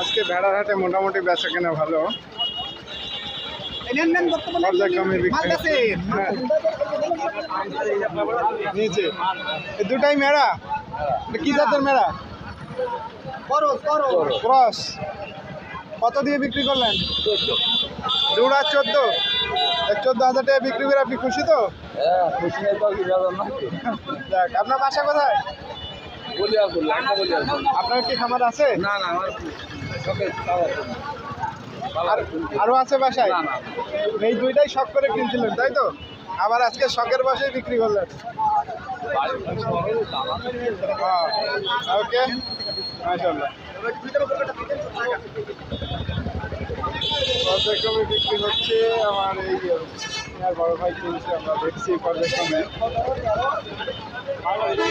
আজকে ভেড়ার মোটামুটি বেচা কেনা ভালো। পর্যায়ক্রমে হ্যাঁ। নিচে। দুটাই মেড়া? কি জাতের মেড়া? করো করো ক্রস। কত দিয়ে বিক্রি করলেন? জোড়া চোদ্দ। চোদ্দ হাজার টাকা বিক্রি করে আপনি খুশি তো? হ্যাঁ না? যাক আপনার বাসা কোথায়। আপনার কি খামার আছে? না না আমার আর আছে বাসায়? এই দুইটাই শখ করে কিনছিলেন তাই তো? আবার আজকে শখের বাসায় বিক্রি করলেন। ওকে। মাশাল্লাহ পর্যায়ক্রমে বিক্রি হচ্ছে আমার এই বড় ভাই কিনছে আমরা দেখছি পর্যায়ক্রমে